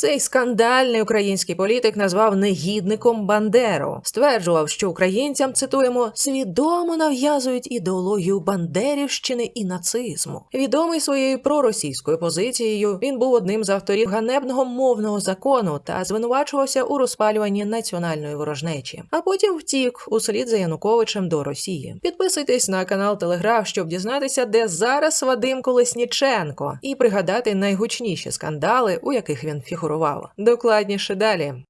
Цей скандальний український політик назвав негідником Бандеру, стверджував, що українцям цитуємо свідомо нав'язують ідеологію бандерівщини і нацизму. Відомий своєю проросійською позицією, він був одним з авторів ганебного мовного закону та звинувачувався у розпалюванні національної ворожнечі. А потім втік услід за Януковичем до Росії. Підписуйтесь на канал Телеграф, щоб дізнатися, де зараз Вадим Колесніченко, і пригадати найгучніші скандали, у яких він фігурував. Докладніше далі.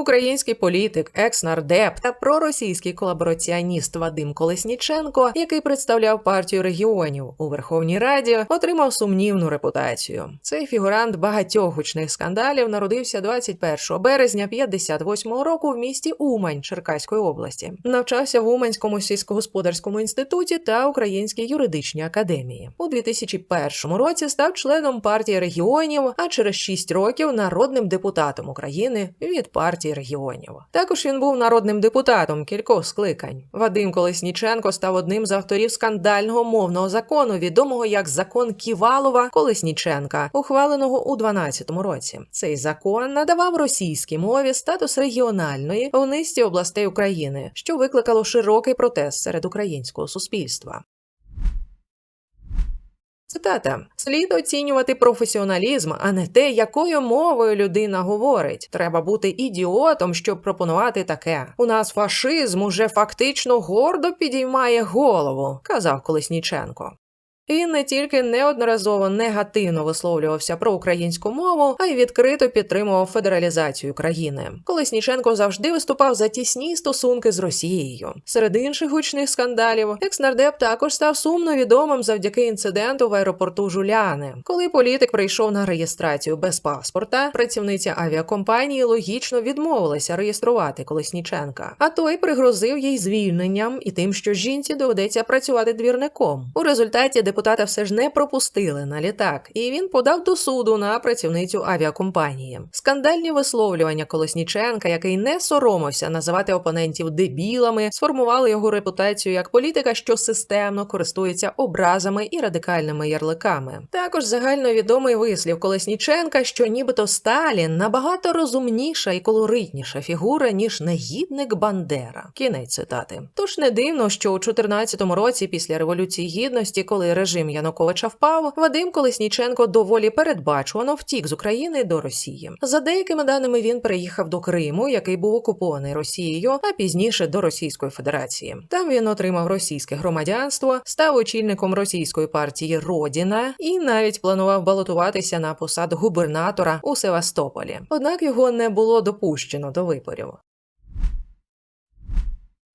Український політик, екс-нардеп та проросійський колабораціоніст Вадим Колесніченко, який представляв партію регіонів у Верховній Раді, отримав сумнівну репутацію. Цей фігурант багатьох гучних скандалів народився 21 березня 58-го року в місті Умань Черкаської області. Навчався в Уманському сільськогосподарському інституті та Українській юридичній академії. У 2001 році став членом партії регіонів, а через 6 років народним депутатом України від партії регіонів. Також він був народним депутатом кількох скликань. Вадим Колесніченко став одним з авторів скандального мовного закону, відомого як закон Ківалова Колесніченка, ухваленого у 2012 році. Цей закон надавав російській мові статус регіональної у низці областей України, що викликало широкий протест серед українського суспільства. Цитата: слід оцінювати професіоналізм, а не те, якою мовою людина говорить. Треба бути ідіотом, щоб пропонувати таке. У нас фашизм уже фактично гордо підіймає голову, казав Колесніченко. Він не тільки неодноразово негативно висловлювався про українську мову, а й відкрито підтримував федералізацію країни. Колесніченко завжди виступав за тісні стосунки з Росією. Серед інших гучних скандалів екснардеп також став сумно відомим завдяки інциденту в аеропорту Жуляни. Коли політик прийшов на реєстрацію без паспорта, працівниця авіакомпанії логічно відмовилася реєструвати Колесніченка. А той пригрозив їй звільненням і тим, що жінці доведеться працювати двірником. У результаті депутата все ж не пропустили на літак, і він подав до суду на працівницю авіакомпанії. Скандальні висловлювання Колесніченка, який не соромився називати опонентів дебілами, сформували його репутацію як політика, що системно користується образами і радикальними ярликами. Також загальновідомий вислів Колесніченка, що нібито Сталін набагато розумніша і колоритніша фігура ніж негідник Бандера. Кінець цитати. Тож не дивно, що у 14-му році після революції гідності, коли режим Януковича впав, Вадим Колесніченко доволі передбачувано втік з України до Росії. За деякими даними він переїхав до Криму, який був окупований Росією, а пізніше до Російської Федерації. Там він отримав російське громадянство, став очільником російської партії Родіна і навіть планував балотуватися на посаду губернатора у Севастополі. Однак його не було допущено до виборів.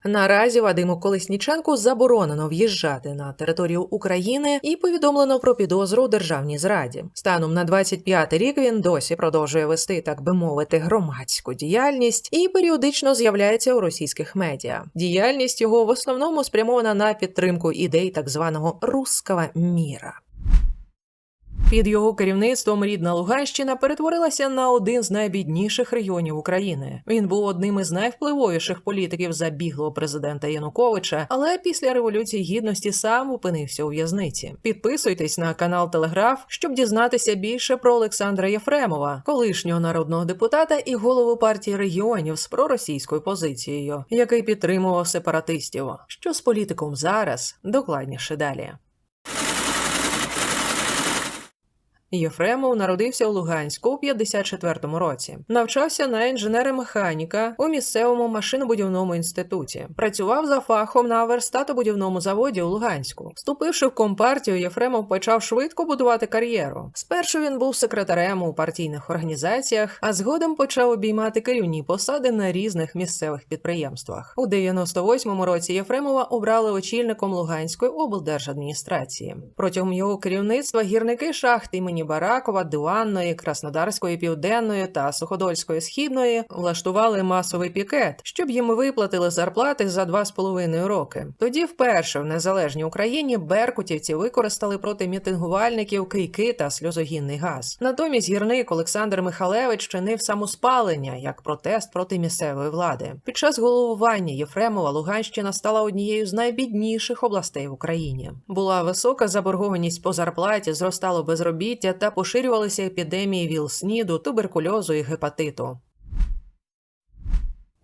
Наразі Вадиму Колесніченку заборонено в'їжджати на територію України і повідомлено про підозру у державній зраді. Станом на 25 рік він досі продовжує вести, так би мовити, громадську діяльність і періодично з'являється у російських медіа. Діяльність його в основному спрямована на підтримку ідей так званого руского міра. Під його керівництвом рідна Луганщина перетворилася на один з найбідніших регіонів України. Він був одним із найвпливовіших політиків забіглого президента Януковича, але після революції гідності сам опинився у в'язниці. Підписуйтесь на канал Телеграф, щоб дізнатися більше про Олександра Єфремова, колишнього народного депутата і голову партії регіонів з проросійською позицією, який підтримував сепаратистів. Що з політиком зараз? Докладніше далі. Єфремов народився у Луганську у 54-му році. Навчався на інженера-механіка у місцевому машинобудівному інституті. Працював за фахом на верстатобудівному заводі у Луганську. Вступивши в компартію, Єфремов почав швидко будувати кар'єру. Спершу він був секретарем у партійних організаціях, а згодом почав обіймати керівні посади на різних місцевих підприємствах. У 98-му році Єфремова обрали очільником Луганської облдержадміністрації. Протягом його керівництва гірники шахти імені Баракова, Диванної, Краснодарської південної та Суходольської східної влаштували масовий пікет, щоб їм виплатили зарплати за два з половиною роки. Тоді, вперше в незалежній Україні, беркутівці використали проти мітингувальників крики та сльозогінний газ. Натомість гірник Олександр Михалевич чинив самоспалення як протест проти місцевої влади. Під час головування Єфремова Луганщина стала однією з найбідніших областей в Україні. Була висока заборгованість по зарплаті, зростало безробіття та поширювалися епідемії ВІЛ-СНІДу, туберкульозу і гепатиту.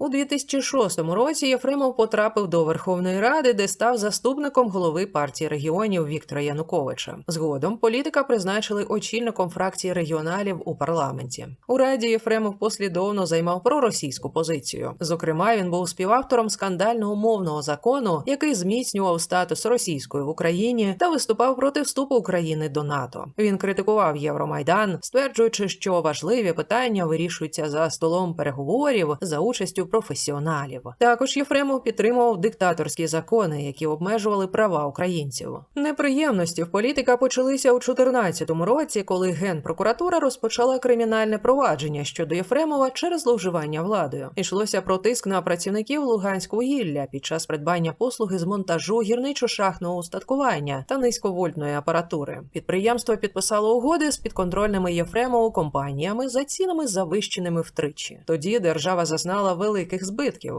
У 2006 році Єфремов потрапив до Верховної Ради, де став заступником голови партії регіонів Віктора Януковича. Згодом політика призначили очільником фракції регіоналів у парламенті. У раді Єфремов послідовно займав проросійську позицію. Зокрема, він був співавтором скандального мовного закону, який зміцнював статус російської в Україні та виступав проти вступу України до НАТО. Він критикував Євромайдан, стверджуючи, що важливі питання вирішуються за столом переговорів за участю професіоналів. Також Єфремов підтримував диктаторські закони, які обмежували права українців. Неприємності в політика почалися у 2014 році, коли генпрокуратура розпочала кримінальне провадження щодо Єфремова через зловживання владою. Ішлося про тиск на працівників Луганського гілля під час придбання послуги з монтажу гірничо-шахтного устаткування та низьковольтної апаратури. Підприємство підписало угоди з підконтрольними Єфремову компаніями за цінами завищеними втричі. Тоді держава зазнала великих збитків.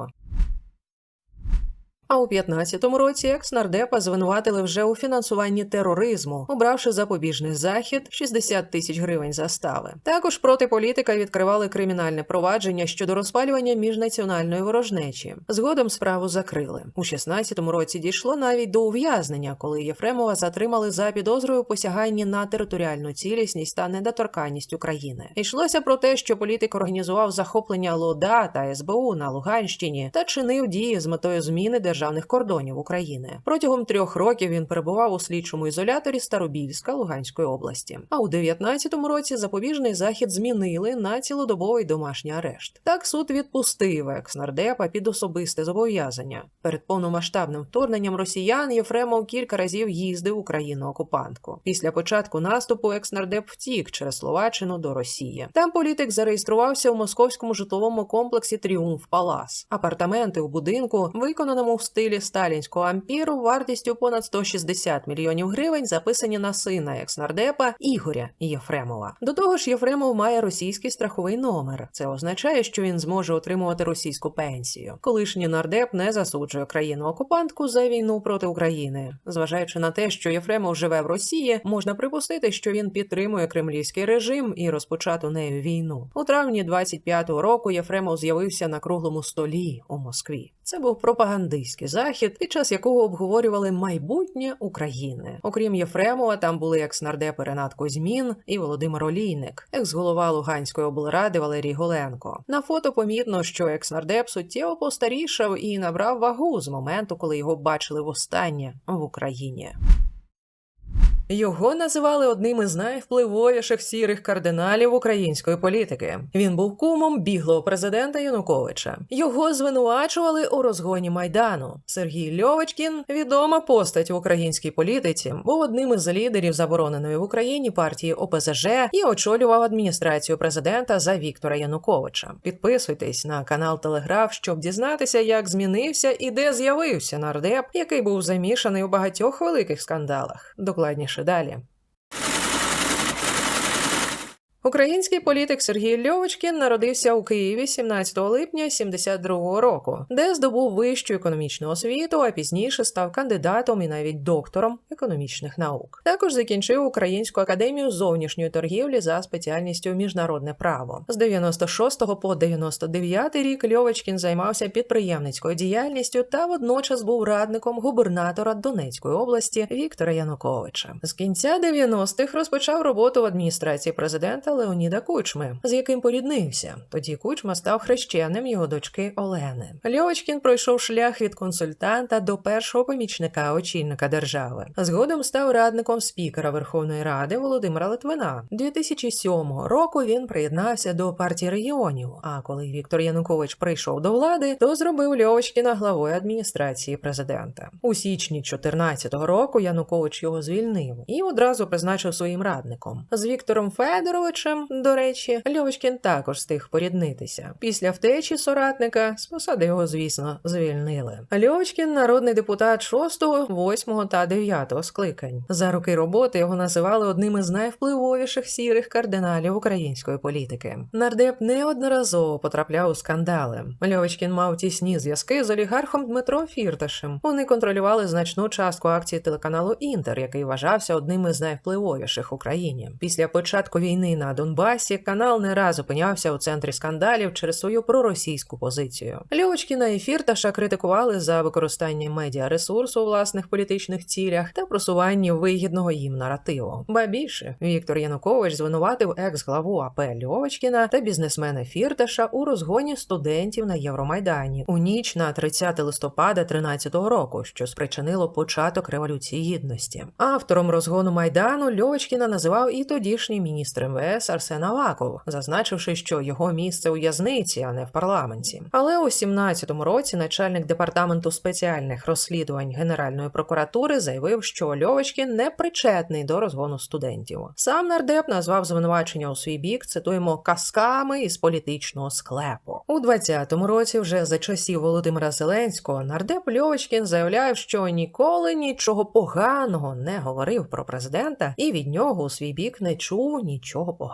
А у 15-му році екс-нардепа звинуватили вже у фінансуванні тероризму, обравши запобіжний захід 60 тисяч гривень застави. Також проти політика відкривали кримінальне провадження щодо розпалювання міжнаціональної ворожнечі. Згодом справу закрили. У 16-му році дійшло навіть до ув'язнення, коли Єфремова затримали за підозрою посяганні на територіальну цілісність та недоторканність України. Йшлося про те, що політик організував захоплення ЛОДА та СБУ на Луганщині та чинив дії з метою зміни державної державних кордонів України. Протягом трьох років він перебував у слідчому ізоляторі Старобільська Луганської області. А у 19-му році запобіжний захід змінили на цілодобовий домашній арешт. Так суд відпустив екс-нардепа під особисте зобов'язання. Перед повномасштабним вторгненням росіян Єфремов кілька разів їздив у країну окупантку. Після початку наступу екс-нардеп втік через Словаччину до Росії. Там політик зареєструвався у московському житловому комплексі Тріумф Палас. Апартаменти у будинку, виконаному в стилі сталінського ампіру, вартістю понад 160 мільйонів гривень, записані на сина екс-нардепа Ігоря Єфремова. До того ж, Єфремов має російський страховий номер. Це означає, що він зможе отримувати російську пенсію. Колишній нардеп не засуджує країну окупантку за війну проти України. Зважаючи на те, що Єфремов живе в Росії, можна припустити, що він підтримує кремлівський режим і розпочату нею війну. У травні 25-го року Єфремов з'явився на круглому столі у Москві. Це був пропагандистський захід, під час якого обговорювали майбутнє України. Окрім Єфремова, там були екс-нардепи Ренат Козьмін і Володимир Олійник, екс-голова Луганської облради Валерій Голенко. На фото помітно, що екс-нардеп суттєво постарішав і набрав вагу з моменту, коли його бачили востаннє в Україні. Його називали одним із найвпливовіших сірих кардиналів української політики. Він був кумом біглого президента Януковича. Його звинувачували у розгоні майдану. Сергій Льовочкін, відома постать в українській політиці, був одним із лідерів забороненої в Україні партії ОПЗЖ і очолював адміністрацію президента за Віктора Януковича. Підписуйтесь на канал Телеграф, щоб дізнатися, як змінився і де з'явився нардеп, який був замішаний у багатьох великих скандалах. Докладніше далі. Український політик Сергій Льовочкін народився у Києві 17 липня 72-го року, де здобув вищу економічну освіту, а пізніше став кандидатом і навіть доктором економічних наук. Також закінчив Українську академію зовнішньої торгівлі за спеціальністю міжнародне право. З 96 по 99 рік Льовочкін займався підприємницькою діяльністю та водночас був радником губернатора Донецької області Віктора Януковича. З кінця 90-х розпочав роботу в адміністрації президента Леоніда Кучми, з яким поріднився. Тоді Кучма став хрещеним його дочки Олени. Льовочкін пройшов шлях від консультанта до першого помічника очільника держави. Згодом став радником спікера Верховної Ради Володимира Литвина. 2007 року він приєднався до партії регіонів. А коли Віктор Янукович прийшов до влади, то зробив Льовочкіна главою адміністрації президента. У січні 2014 року Янукович його звільнив і одразу призначив своїм радником. З Віктором Федоровичем Януковичем, до речі, Льовочкін також встиг поріднитися. Після втечі соратника з посади його, звісно, звільнили. Льовочкін народний депутат 6, 8 та 9 скликань. За роки роботи його називали одним із найвпливовіших сірих кардиналів української політики. Нардеп неодноразово потрапляв у скандали. Льовочкін мав тісні зв'язки з олігархом Дмитро Фірташем. Вони контролювали значну частку акцій телеканалу Інтер, який вважався одним із найвпливовіших в Україні. Після початку війни на Донбасі канал не раз опинявся у центрі скандалів через свою проросійську позицію. Льовочкіна і Фірташа критикували за використання медіаресурсу у власних політичних цілях та просуванні вигідного їм наративу. Ба більше Віктор Янукович звинуватив екс-главу АП Льовочкіна та бізнесмена Фірташа у розгоні студентів на Євромайдані у ніч на 30 листопада 13-го року, що спричинило початок революції гідності. Автором розгону майдану Льовочкіна називав і тодішній міністр МВС Арсен Аваков, зазначивши, що його місце у в'язниці, а не в парламенті. Але у 17-му році начальник департаменту спеціальних розслідувань Генеральної прокуратури заявив, що Льовочкін не причетний до розгону студентів. Сам нардеп назвав звинувачення у свій бік, цитуємо казками із політичного склепу. У 20-му році, вже за часів Володимира Зеленського, нардеп Льовочкін заявляв, що ніколи нічого поганого не говорив про президента і від нього у свій бік не чув нічого поганого.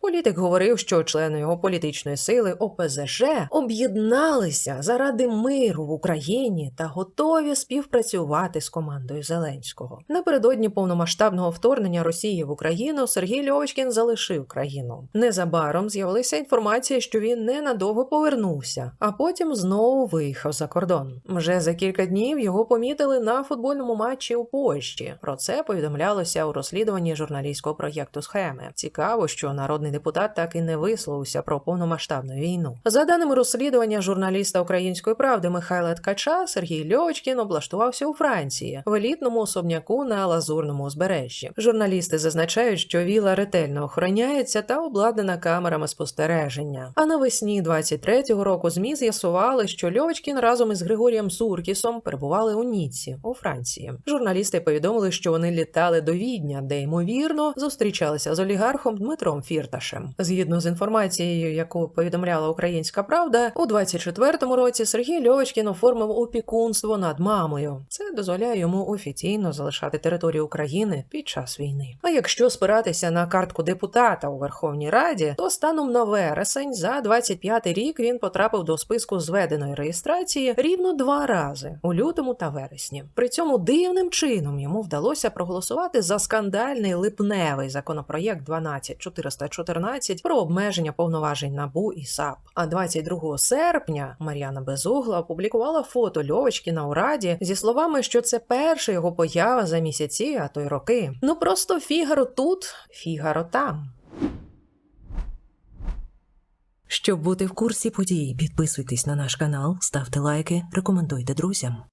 Політик говорив, що члени його політичної сили ОПЗЖ об'єдналися заради миру в Україні та готові співпрацювати з командою Зеленського. Напередодні повномасштабного вторгнення Росії в Україну Сергій Льовочкін залишив країну. Незабаром з'явилася інформація, що він ненадовго повернувся, а потім знову виїхав за кордон. Вже за кілька днів його помітили на футбольному матчі у Польщі. Про це повідомлялося у розслідуванні журналістського проєкту схеми. Цікаво, що народний депутат так і не висловився про повномасштабну війну. За даними розслідування журналіста Української правди Михайла Ткача, Сергій Льовочкін облаштувався у Франції в елітному особняку на лазурному узбережжі. Журналісти зазначають, що віла ретельно охороняється та обладнана камерами спостереження. А навесні 23-го року змі з'ясували, що Льовочкін разом із Григорієм Суркісом перебували у Ніці у Франції. Журналісти повідомили, що вони літали до Відня, де ймовірно зустрічалися з олігархом Дмитром Фірташем. Згідно з інформацією, яку повідомляла Українська Правда, у 24-му році Сергій Льовочкін оформив опікунство над мамою. Це дозволяє йому офіційно залишати територію України під час війни. А якщо спиратися на картку депутата у Верховній Раді, то станом на вересень за 25-й рік він потрапив до списку зведеної реєстрації рівно два рази у лютому та вересні. При цьому дивним чином йому вдалося проголосувати за скандальний липневий законопроєкт 12414 про обмеження повноважень НАБУ і САП. А 22 серпня Мар'яна Безугла опублікувала фото Льовочкіна у раді зі словами, що це перша його поява за місяці, а то й роки. Ну просто фігаро тут, фігаро там. Щоб бути в курсі подій, підписуйтесь на наш канал, ставте лайки, рекомендуйте друзям.